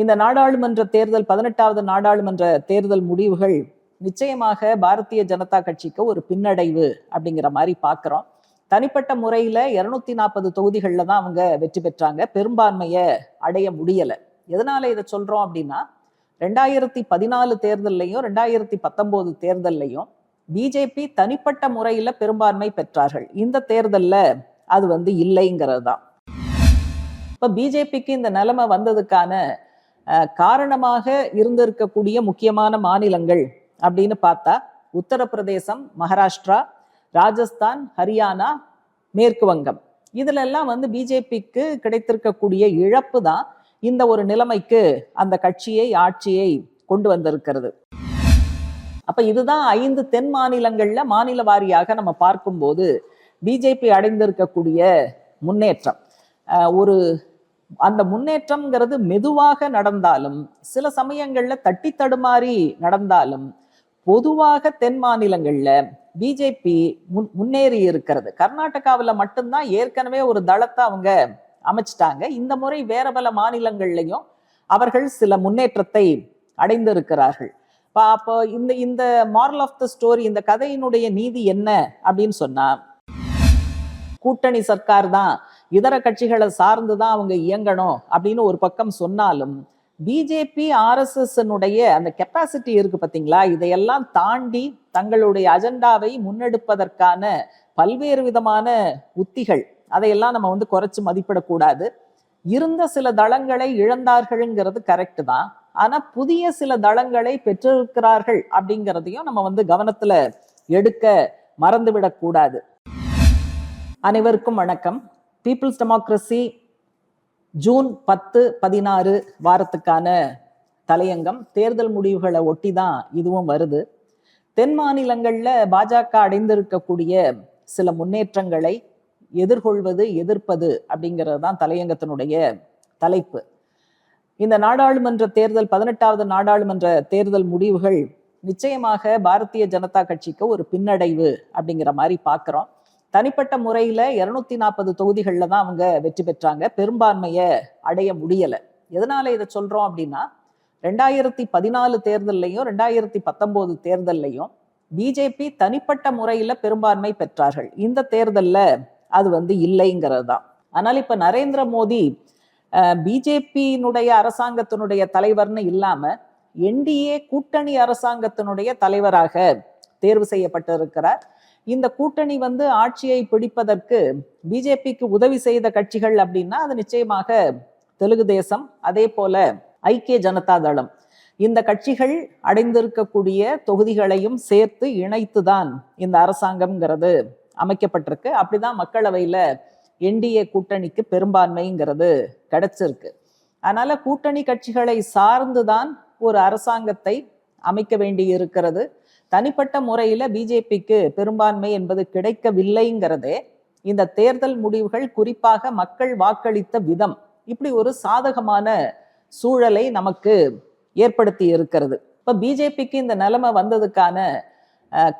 இந்த நாடாளுமன்ற தேர்தல் பதினெட்டாவது நாடாளுமன்ற தேர்தல் முடிவுகள் நிச்சயமாக பாரதிய ஜனதா கட்சிக்கு ஒரு பின்னடைவு அப்படிங்கிற மாதிரி பார்க்குறோம் தனிப்பட்ட முறையில் இரநூத்தி நாற்பது தொகுதிகளில் தான் அவங்க வெற்றி பெற்றாங்க. பெரும்பான்மையை அடைய முடியலை. எதனால இதை சொல்கிறோம் அப்படின்னா ரெண்டாயிரத்தி பதினாலு தேர்தல்லையும் ரெண்டாயிரத்தி பத்தொம்போது தேர்தல்லையும் பிஜேபி தனிப்பட்ட முறையில் பெரும்பான்மை பெற்றார்கள். இந்த தேர்தலில் அது வந்து இல்லைங்கிறது தான். இப்போ பிஜேபிக்கு இந்த நிலைமை வந்ததுக்கான காரணமாக இருந்திருக்கக்கூடிய முக்கியமான மாநிலங்கள் அப்படின்னு பார்த்தா உத்தரப்பிரதேசம் மகாராஷ்டிரா ராஜஸ்தான் ஹரியானா மேற்கு வங்கம். இதுல எல்லாம் வந்து பிஜேபிக்கு கிடைத்திருக்கக்கூடிய இழப்பு தான் இந்த ஒரு நிலைமைக்கு அந்த கட்சியை ஆட்சியை கொண்டு வந்திருக்கிறது. அப்ப இதுதான் ஐந்து தென் மாநிலங்கள்ல மாநில வாரியாக நம்ம பார்க்கும்போது பிஜேபி அடைந்திருக்கக்கூடிய முன்னேற்றம். ஒரு அந்த முன்னேற்றம்ங்கிறது மெதுவாக நடந்தாலும் சில சமயங்கள்ல தட்டி தடுமாறி நடந்தாலும் பொதுவாக தென் மாநிலங்கள்ல பிஜேபி முன் முன்னேறி இருக்கிறது. கர்நாடகாவில் மட்டும்தான் ஏற்கனவே ஒரு தளத்தை அவங்க அமைச்சிட்டாங்க. இந்த முறை வேற பல மாநிலங்கள்லையும் அவர்கள் சில முன்னேற்றத்தை அடைந்திருக்கிறார்கள். அப்போ இந்த இந்த மாரல் ஆஃப் த ஸ்டோரி இந்த கதையினுடைய நீதி என்ன அப்படின்னு சொன்னா கூட்டணி சர்க்கார் தான் இதர கட்சிகளை சார்ந்து தான் அவங்க இயங்கணும் அப்படின்னு ஒரு பக்கம் சொன்னாலும் பிஜேபி ஆர்எஸ்எஸ்னுடைய அந்த கெப்பாசிட்டி இருக்கு பார்த்தீங்களா இதையெல்லாம் தாண்டி தங்களுடைய அஜெண்டாவை முன்னெடுப்பதற்கான பல்வேறு விதமான உத்திகள் அதையெல்லாம் நம்ம வந்து குறைச்சு மதிப்பிடக்கூடாது. இருந்த சில தளங்களை இழந்தார்கள்ங்கிறது கரெக்ட் தான். ஆனால் புதிய சில தளங்களை பெற்றிருக்கிறார்கள் அப்படிங்கிறதையும் நம்ம வந்து கவனத்துல எடுக்க மறந்துவிடக்கூடாது. அனைவருக்கும் வணக்கம். பீப்புள்ஸ் டெமோக்ரஸி ஜூன் பத்து பதினாறு வாரத்துக்கான தலையங்கம். தேர்தல் முடிவுகளை ஒட்டி தான் இதுவும் வருது. தென் மாநிலங்களில் பாஜக அடைந்திருக்கக்கூடிய சில முன்னேற்றங்களை எதிர்கொள்வது எதிர்ப்பது அப்படிங்கிறது தான் தலையங்கத்தினுடைய தலைப்பு. இந்த நாடாளுமன்ற தேர்தல் பதினெட்டாவது நாடாளுமன்ற தேர்தல் முடிவுகள் நிச்சயமாக பாரதிய ஜனதா கட்சிக்கு ஒரு பின்னடைவு அப்படிங்கிற மாதிரி பார்க்குறோம். தனிப்பட்ட முறையில் இரநூத்தி நாற்பது தொகுதிகளில் தான் அவங்க வெற்றி பெற்றாங்க. பெரும்பான்மையை அடைய முடியலை. எதனால இதை சொல்கிறோம் அப்படின்னா ரெண்டாயிரத்தி பதினாலு தேர்தல்லையும் ரெண்டாயிரத்தி பத்தொம்போது தேர்தல்லையும் பிஜேபி தனிப்பட்ட முறையில் பெரும்பான்மை பெற்றார்கள். இந்த தேர்தலில் அது வந்து இல்லைங்கிறது தான். ஆனால் இப்போ நரேந்திர மோடி பிஜேபியினுடைய அரசாங்கத்தினுடைய தலைவர்னு இல்லாம என்டிஏ கூட்டணி அரசாங்கத்தினுடைய தலைவராக தேர்வு செய்யப்பட்டிருக்கிறார். இந்த கூட்டணி வந்து ஆட்சியை பிடிப்பதற்கு பிஜேபிக்கு உதவி செய்த கட்சிகள் அப்படின்னா அது நிச்சயமாக தெலுங்கு தேசம் அதே போல ஐக்கிய ஜனதா தளம். இந்த கட்சிகள் அடைந்திருக்கக்கூடிய தொகுதிகளையும் சேர்த்து இணைத்துதான் இந்த அரசாங்கம்ங்கிறது அமைக்கப்பட்டிருக்கு. அப்படிதான் மக்களவையில் என்டிஏ கூட்டணிக்கு பெரும்பான்மைங்கிறது கிடைச்சிருக்கு. அதனால கூட்டணி கட்சிகளை சார்ந்துதான் ஒரு அரசாங்கத்தை அமைக்க வேண்டி இருக்கிறது தனிப்பட்ட முறையில பிஜேபிக்கு பெரும்பான்மை என்பது கிடைக்கவில்லைங்கிறதே இந்த தேர்தல் முடிவுகள் குறிப்பாக மக்கள் வாக்களித்த விதம். இப்படி ஒரு சாதகமான சூழலை நமக்கு ஏற்படுத்தி இருக்கிறது. இப்ப பிஜேபிக்கு இந்த நிலைமை வந்ததுக்கான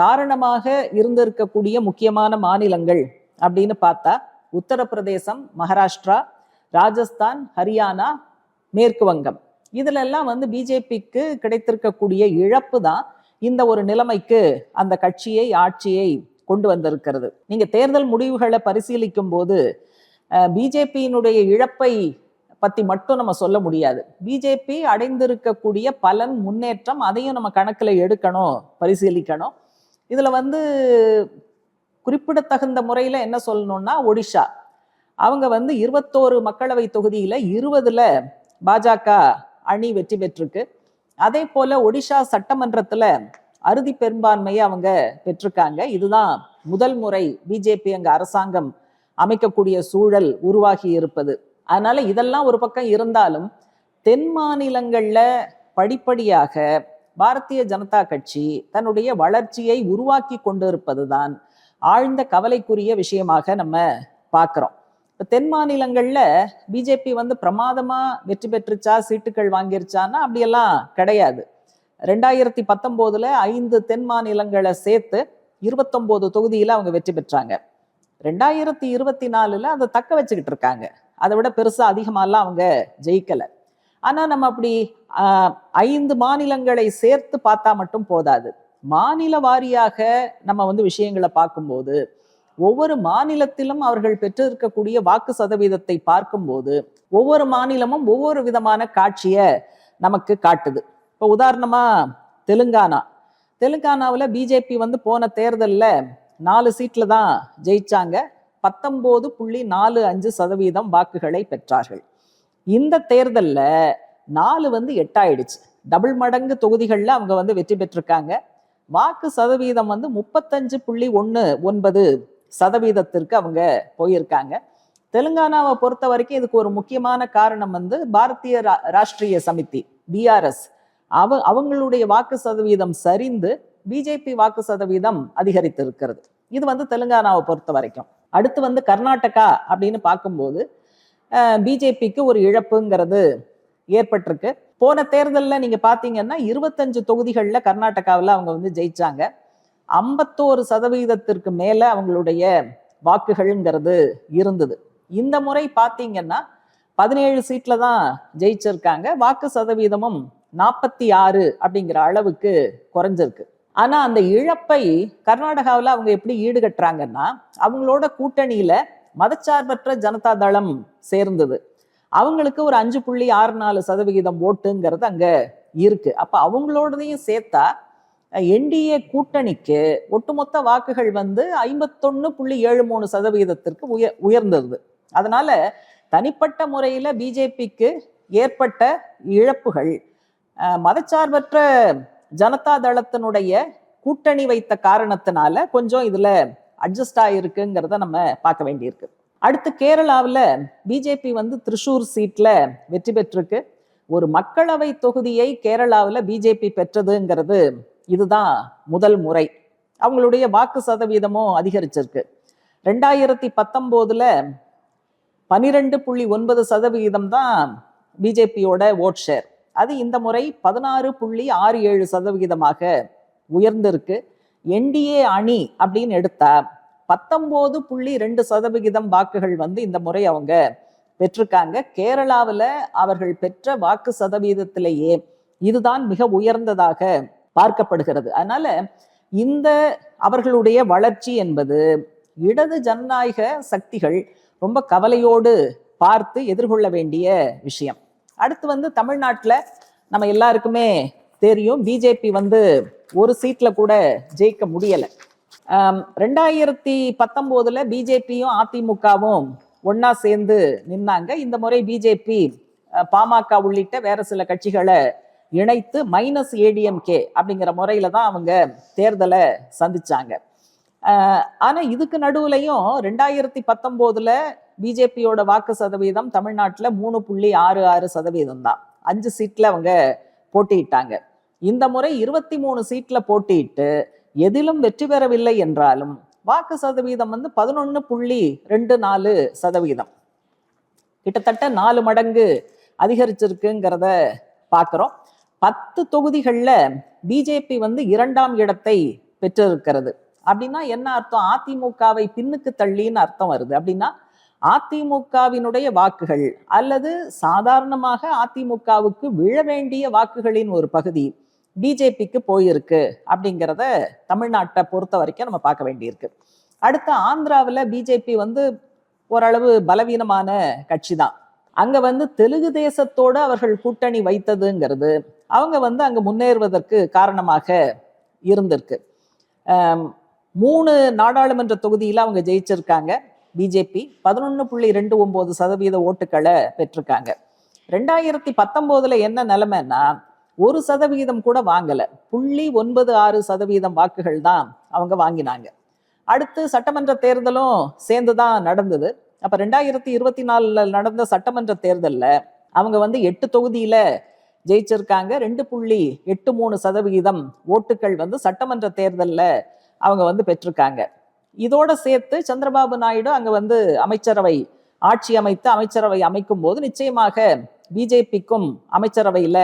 காரணமாக இருந்திருக்கக்கூடிய முக்கியமான மாநிலங்கள் அப்படின்னு பார்த்தா உத்தரப்பிரதேசம் மகாராஷ்டிரா ராஜஸ்தான் ஹரியானா மேற்கு வங்கம். இதுல எல்லாம் வந்து பிஜேபிக்கு கிடைத்திருக்கக்கூடிய இழப்பு தான் இந்த ஒரு நிலைமைக்கு அந்த கட்சியை ஆட்சியை கொண்டு வந்திருக்கிறது. நீங்க தேர்தல் முடிவுகளை பரிசீலிக்கும் போது பிஜேபியினுடைய இழப்பை பத்தி மட்டும் நம்ம சொல்ல முடியாது. பிஜேபி அடைந்திருக்கக்கூடிய பலன் முன்னேற்றம் அதையும் நம்ம கணக்கில் எடுக்கணும் பரிசீலிக்கணும். இதுல வந்து குறிப்பிடத்தகுந்த முறையில என்ன சொல்லணும்னா ஒடிஷா. அவங்க வந்து இருபத்தோரு மக்களவை தொகுதியில இருபதுல பாஜக அணி வெற்றி பெற்றிருக்கு. அதே போல ஒடிஷா சட்டமன்றத்துல அறுதி பெரும்பான்மையை அவங்க பெற்றிருக்காங்க. இதுதான் முதல் முறை பிஜேபி அங்க அரசாங்கம் அமைக்கக்கூடிய சூழல் உருவாகி இருப்பது. அதனால இதெல்லாம் ஒரு பக்கம் இருந்தாலும் தென் மாநிலங்கள்ல படிப்படியாக பாரதிய ஜனதா கட்சி தன்னுடைய வளர்ச்சியை உருவாக்கி கொண்டிருப்பதுதான் ஆழ்ந்த கவலைக்குரிய விஷயமாக நம்ம பார்க்குறோம். இப்போ தென் மாநிலங்களில் பிஜேபி வந்து பிரமாதமாக வெற்றி பெற்றுச்சா சீட்டுகள் வாங்கிருச்சான்னா அப்படியெல்லாம் கிடையாது. ரெண்டாயிரத்தி பத்தொம்போதுல ஐந்து தென் மாநிலங்களை சேர்த்து இருபத்தொம்போது தொகுதியில் அவங்க வெற்றி பெற்றாங்க. ரெண்டாயிரத்தி இருபத்தி நாலுல அதை தக்க வச்சுக்கிட்டு இருக்காங்க. அதை விட பெருசாக அதிகமாலாம் அவங்க ஜெயிக்கல. ஆனால் நம்ம அப்படி ஐந்து மாநிலங்களை சேர்த்து பார்த்தா மட்டும் போதாது. மாநில வாரியாக நம்ம வந்து விஷயங்களை பார்க்கும்போது ஒவ்வொரு மாநிலத்திலும் அவர்கள் பெற்றிருக்கக்கூடிய வாக்கு சதவீதத்தை பார்க்கும்போது ஒவ்வொரு மாநிலமும் ஒவ்வொரு விதமான காட்சியை நமக்கு காட்டுது. இப்போ உதாரணமா தெலுங்கானா. தெலுங்கானாவில் பிஜேபி வந்து போன தேர்தலில் நாலு சீட்ல தான் ஜெயிச்சாங்க. பத்தொம்போது புள்ளி நாலு அஞ்சு சதவீதம் வாக்குகளை பெற்றார்கள். இந்த தேர்தலில் நாலு வந்து எட்டாயிடுச்சு. டபுள் மடங்கு தொகுதிகளில் அவங்க வந்து வெற்றி பெற்றிருக்காங்க. வாக்கு சதவீதம் வந்து முப்பத்தஞ்சு புள்ளி ஒன்று ஒன்பது சதவீதத்திற்கு அவங்க போயிருக்காங்க. தெலுங்கானாவை பொறுத்த வரைக்கும் இதுக்கு ஒரு முக்கியமான காரணம் வந்து பாரதிய ரா- ராஷ்டிரிய சமிதி பிஆர்எஸ் அவ அவங்களுடைய வாக்கு சதவீதம் சரிந்து பிஜேபி வாக்கு சதவீதம் அதிகரித்திருக்கிறது. இது வந்து தெலுங்கானாவை பொறுத்த வரைக்கும். அடுத்து வந்து கர்நாடகா அப்படின்னு பார்க்கும்போது பிஜேபிக்கு ஒரு இழப்புங்கிறது ஏற்பட்டிருக்கு. போன தேர்தலில் நீங்கள் பார்த்தீங்கன்னா இருபத்தஞ்சு தொகுதிகளில் கர்நாடகாவில் அவங்க வந்து ஜெயிச்சாங்க. ஐம்பத்தோரு சதவீதத்திற்கு மேலே அவங்களுடைய வாக்குகள்ங்கிறது இருந்தது. இந்த முறை பார்த்தீங்கன்னா பதினேழு சீட்டில் தான் ஜெயிச்சிருக்காங்க. வாக்கு சதவீதமும் நாற்பத்தி ஆறு அப்படிங்கிற அளவுக்கு குறைஞ்சிருக்கு. ஆனால் அந்த இழப்பை கர்நாடகாவில் அவங்க எப்படி ஈடுகட்டுறாங்கன்னா அவங்களோட கூட்டணியில் மதச்சார்பற்ற ஜனதா தளம் சேர்ந்தது. அவங்களுக்கு ஒரு அஞ்சு புள்ளி ஆறு நாலு சதவிகிதம் ஓட்டுங்கிறது அங்கே இருக்கு. அப்போ அவங்களோடதையும் சேர்த்தா என்டிஏ கூட்டணிக்கு ஒட்டுமொத்த வாக்குகள் வந்து ஐம்பத்தொன்னு புள்ளி ஏழு மூணு சதவீதத்திற்கு உய உயர்ந்தது. அதனால தனிப்பட்ட முறையில் பிஜேபிக்கு ஏற்பட்ட இழப்புகள் மதச்சார்பற்ற ஜனதா தளத்தினுடைய கூட்டணி வைத்த காரணத்தினால கொஞ்சம் இதுல அட்ஜஸ்ட் ஆயிருக்குங்கிறத நம்ம பார்க்க வேண்டியிருக்கு. அடுத்து கேரளாவில் பிஜேபி வந்து திருஷூர் சீட்ல வெற்றி பெற்றிருக்கு. ஒரு மக்களவை தொகுதியை கேரளாவில் பிஜேபி பெற்றதுங்கிறது இதுதான் முதல் முறை. அவங்களுடைய வாக்கு சதவீதமும் அதிகரிச்சிருக்கு. ரெண்டாயிரத்தி பத்தொம்போதுல பனிரெண்டு புள்ளி ஒன்பது சதவிகிதம் தான் பிஜேபியோட ஓட் ஷேர் அது இந்த முறை பதினாறு புள்ளி ஆறு ஏழு சதவிகிதமாக உயர்ந்திருக்கு. என்டிஏ அணி அப்படின்னு எடுத்தா பத்தொன்பது புள்ளி ரெண்டு சதவிகிதம் வாக்குகள் வந்து இந்த முறை அவங்க பெற்றிருக்காங்க. கேரளாவில் அவர்கள் பெற்ற வாக்கு சதவீதத்திலேயே இதுதான் மிக உயர்ந்ததாக பார்க்கப்படுகிறது. அதனால இந்த அவர்களுடைய வளர்ச்சி என்பது இடது ஜனநாயக சக்திகள் ரொம்ப கவலையோடு பார்த்து எதிர்கொள்ள வேண்டிய விஷயம். அடுத்து வந்து தமிழ்நாட்டில் நம்ம எல்லாருக்குமே தெரியும் பிஜேபி வந்து ஒரு சீட்ல கூட ஜெயிக்க முடியலை. ரெண்டாயிரத்தி பத்தொம்போதில் பிஜேபியும் அதிமுகவும் ஒன்றா சேர்ந்து நின்னாங்க. இந்த முறை பிஜேபி பாமக உள்ளிட்ட வேற சில கட்சிகளை இணைத்து மைனஸ் ஏடிஎம்கே அப்படிங்கிற முறையில தான் அவங்க தேர்தலை சந்திச்சாங்க. ஆனால் ஆனா இதுக்கு நடுவுலையும் ரெண்டாயிரத்தி பத்தொன்பதுல பிஜேபியோட வாக்கு சதவீதம் தமிழ்நாட்டுல மூணு புள்ளி ஆறு ஆறு சதவீதம் தான். அஞ்சு சீட்ல அவங்க போட்டியிட்டாங்க. இந்த முறை இருபத்தி மூணு சீட்ல போட்டியிட்டு எதிலும் வெற்றி பெறவில்லை என்றாலும் வாக்கு சதவீதம் வந்து பதினொன்னு புள்ளி ரெண்டு நாலு சதவீதம். கிட்டத்தட்ட நாலு மடங்கு அதிகரிச்சிருக்குங்கிறத பார்க்குறோம் பத்து தொகுதிகளில் பிஜேபி வந்து இரண்டாம் இடத்தை பெற்றிருக்கிறது. அப்படின்னா என்ன அர்த்தம்? அதிமுகவை பின்னுக்கு தள்ளின்னு அர்த்தம் வருது. அப்படின்னா அதிமுகவினுடைய வாக்குகள் அல்லது சாதாரணமாக அதிமுகவுக்கு விழ வேண்டிய வாக்குகளின் ஒரு பகுதி பிஜேபிக்கு போயிருக்கு அப்படிங்கிறத தமிழ்நாட்டை பொறுத்த வரைக்கும் நம்ம பார்க்க வேண்டியிருக்கு. அடுத்து ஆந்திராவில் பிஜேபி வந்து ஓரளவு பலவீனமான கட்சி தான். அங்கே வந்து தெலுங்கு தேசத்தோடு அவர்கள் கூட்டணி வைத்ததுங்கிறது அவங்க வந்து அங்கே முன்னேறுவதற்கு காரணமாக இருந்திருக்கு. மூணு நாடாளுமன்ற தொகுதியில் அவங்க ஜெயிச்சிருக்காங்க. பிஜேபி பதினொன்று புள்ளி ரெண்டு ஒம்பது சதவீத ஓட்டுக்களை பெற்றிருக்காங்க. ரெண்டாயிரத்தி பத்தொம்போதுல என்ன நிலைமைன்னா ஒரு சதவீதம் கூட வாங்கலை. புள்ளி ஒன்பது ஆறு சதவீதம் வாக்குகள் தான் அவங்க வாங்கினாங்க. அடுத்து சட்டமன்ற தேர்தலும் சேர்ந்து தான் நடந்தது. அப்போ ரெண்டாயிரத்தி இருபத்தி நாலில் நடந்த சட்டமன்ற தேர்தலில் அவங்க வந்து எட்டு தொகுதியில் ஜெயிச்சிருக்காங்க. ரெண்டு புள்ளி எட்டு மூணு சதவிகிதம் ஓட்டுகள் வந்து சட்டமன்ற தேர்தலில் அவங்க வந்து பெற்றிருக்காங்க. இதோட சேர்த்து சந்திரபாபு நாயுடு அங்க வந்து அமைச்சரவை ஆட்சி அமைத்து அமைச்சரவை அமைக்கும் போது நிச்சயமாக பிஜேபிக்கும் அமைச்சரவையில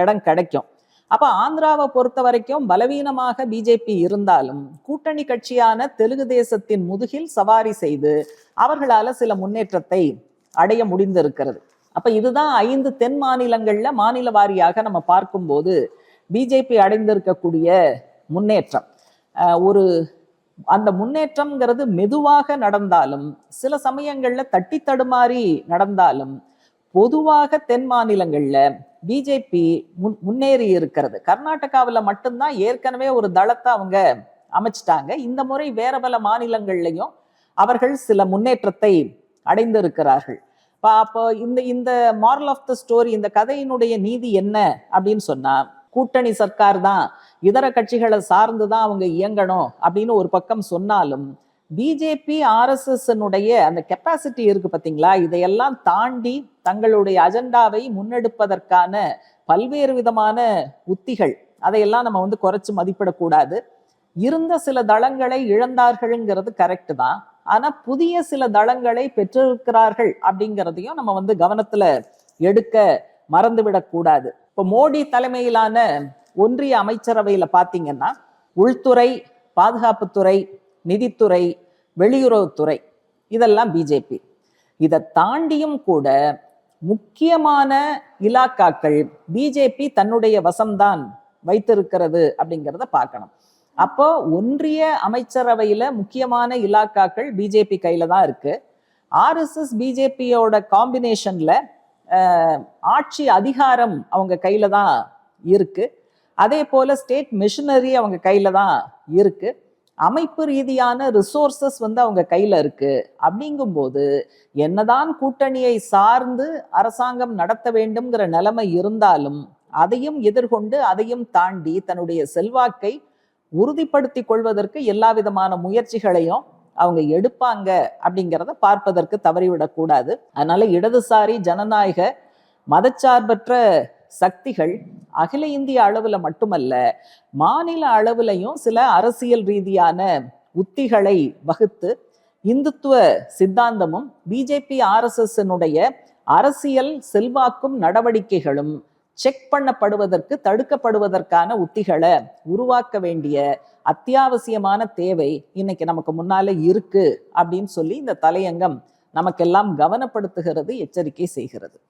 இடம் கிடைக்கும். அப்ப ஆந்திராவை பொறுத்த வரைக்கும் பலவீனமாக பிஜேபி இருந்தாலும் கூட்டணி கட்சியான தெலுங்கு தேசத்தின் முதுகில் சவாரி செய்து அவர்களால சில முன்னேற்றத்தை அடைய முடிந்திருக்கிறது. அப்ப இதுதான் ஐந்து தென் மாநிலங்கள்ல மாநில வாரியாக நம்ம பார்க்கும்போது பிஜேபி அடைந்திருக்கக்கூடிய முன்னேற்றம். ஒரு அந்த முன்னேற்றம்ங்கிறது மெதுவாக நடந்தாலும் சில சமயங்கள்ல தட்டி தடுமாறி நடந்தாலும் பொதுவாக தென் மாநிலங்கள்ல பிஜேபி முன் முன்னேறி இருக்கிறது. கர்நாடகாவில் மட்டும்தான் ஏற்கனவே ஒரு தளத்தை அவங்க அமைச்சிட்டாங்க. இந்த முறை வேற பல மாநிலங்கள்லையும் அவர்கள் சில முன்னேற்றத்தை அடைந்திருக்கிறார்கள். அப்ப- அப்போ இந்த இந்த மாரல் ஆஃப் த ஸ்டோரி இந்த கதையினுடைய நீதி என்ன அப்படின்னு சொன்னா கூட்டணி சர்க்கார் தான் இதர கட்சிகளை சார்ந்து தான் அவங்க இயங்கணும் அப்படின்னு ஒரு பக்கம் சொன்னாலும் பிஜேபி ஆர்எஸ்எஸ் அந்த கெப்பாசிட்டி இருக்கு பார்த்தீங்களா இதையெல்லாம் தாண்டி தங்களுடைய அஜெண்டாவை முன்னெடுப்பதற்கான பல்வேறு விதமான உத்திகள் அதையெல்லாம் நம்ம வந்து குறைச்சு மதிப்பிடக்கூடாது. இருந்த சில தளங்களை இழந்தார்கள்ங்கிறது கரெக்ட் தான். ஆனா புதிய சில தளங்களை பெற்றிருக்கிறார்கள் அப்படிங்கிறதையும் நம்ம வந்து கவனத்துல எடுக்க மறந்துவிடக்கூடாது இப்போ மோடி தலைமையிலான ஒன்றிய அமைச்சரவையில் பார்த்தீங்கன்னா உள்துறை பாதுகாப்புத்துறை நிதித்துறை வெளியுறவுத்துறை இதெல்லாம் பிஜேபி. இதை தாண்டியும் கூட முக்கியமான இலாக்காக்கள் பிஜேபி தன்னுடைய வசம்தான் வைத்திருக்கிறது அப்படிங்கிறத பார்க்கணும். அப்போ ஒன்றிய அமைச்சரவையில முக்கியமான இலாக்காக்கள் பிஜேபி கையில தான் இருக்கு. ஆர்எஸ்எஸ் பிஜேபியோட காம்பினேஷன்ல ஆட்சி அதிகாரம் அவங்க கையில தான் இருக்கு. அதே போல ஸ்டேட் மிஷினரி அவங்க கையில தான் இருக்கு. அமைப்பு ரீதியான ரிசோர்சஸ் வந்து அவங்க கையில இருக்கு. அப்படிங்கும்போது என்னதான் கூட்டணியை சார்ந்து அரசாங்கம் நடத்த வேண்டும்ங்கிற நிலைமை இருந்தாலும் அதையும் எதிர்கொண்டு அதையும் தாண்டி தன்னுடைய செல்வாக்கை உறுதிப்படுத்தி கொள்வதற்கு எல்லா விதமான முயற்சிகளையும் அவங்க எடுப்பாங்க அப்படிங்கிறத பார்ப்பதற்கு தவறிவிடக்கூடாது அதனால இடதுசாரி ஜனநாயக மதச்சார்பற்ற சக்திகள் அகில இந்திய அளவில் மட்டுமல்ல மாநில அளவிலையும் சில அரசியல் ரீதியான உத்திகளை வகுத்து இந்துத்துவ சித்தாந்தமும் பிஜேபி ஆர்எஸ்எஸ்னுடைய அரசியல் செல்வாக்கும் நடவடிக்கைகளும் செக் பண்ணப்படுவதற்கு தடுக்கப்படுவதற்கான உத்திகளை உருவாக்க வேண்டிய அத்தியாவசியமான தேவை இன்னைக்கு நமக்கு முன்னால இருக்கு அப்படின்னு சொல்லி இந்த தலையங்கம் நமக்கெல்லாம் கவனப்படுத்துகிறது எச்சரிக்கை செய்கிறது.